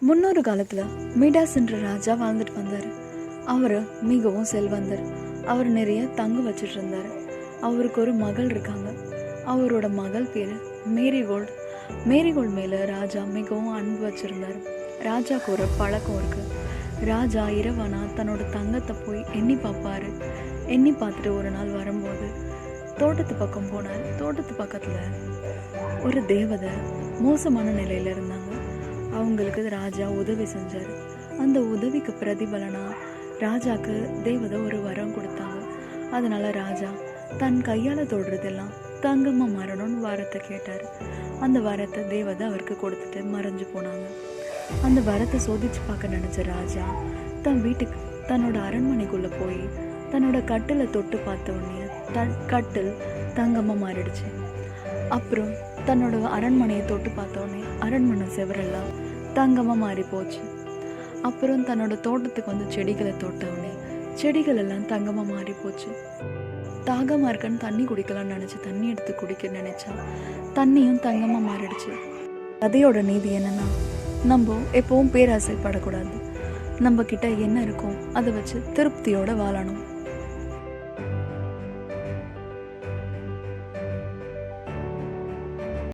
முன்னொரு காலத்தில் மிடாஸ் என்ற ராஜா வாழ்ந்துட்டு வந்தார். அவர் மிகவும் செல்வந்தர். அவர் நிறைய தங்கு வச்சிட்டு இருந்தார். அவருக்கு ஒரு மகள் இருக்காங்க. அவரோட மகள் பேர் மேரிகோல்டு. மேரிகோல்டு மேலே ராஜா மிகவும் அன்பு வச்சுருந்தார். ராஜாவுக்கு ஒரு பழக்கம் இருக்குது ராஜா இரவானா தன்னோட தங்கத்தை போய் எண்ணி பார்ப்பாரு எண்ணி பார்த்துட்டு ஒரு நாள் வரும்போது தோட்டத்து பக்கம் போனார். தோட்டத்து பக்கத்தில் ஒரு தேவதை மோசமான நிலையில் இருந்தாங்க. அவங்களுக்கு ராஜா உதவி செஞ்சார். அந்த உதவிக்கு பிரதிபலனா ராஜாக்கு தேவதை ஒரு வரம் கொடுத்தாங்க. அதனால ராஜா தன் கையால் தொடுறதெல்லாம் தங்கமாக மாறணும்னு வரத்தை கேட்டார். அந்த வரத்தை தேவதை அவருக்கு கொடுத்துட்டு மறைஞ்சு போனாங்க. அந்த வரத்தை சோதிச்சு பார்க்க நினச்ச ராஜா தன் வீட்டுக்கு தன்னோட அரண்மனைக்குள்ளே போய் தன்னோட கட்டிலை தொட்டு பார்த்த உடனே தன் கட்டில் தங்கமாக மாறிடுச்சு. அப்புறம் தன்னோட அரண்மனையை தொட்டு பார்த்தோன்னே அரண்மனை செவரெல்லாம் தங்கமாக மாறி போச்சு அப்புறம் தன்னோட தோட்டத்துக்கு வந்து செடிகளை தொட்டவுடனே செடிகள் எல்லாம் தங்கமாக மாறி போச்சு தாகமாக இருக்கன்னு தண்ணி குடிக்கலாம்னு நினச்சி தண்ணி எடுத்து குடிக்க நினச்சா தண்ணியும் தங்கமாக மாறிடுச்சு. கதையோட நீதி என்னன்னா நம்ம எப்பவும் பேராசைப்படக்கூடாது. நம்ம கிட்ட என்ன இருக்கோ அதை வச்சு திருப்தியோடு வாழணும்.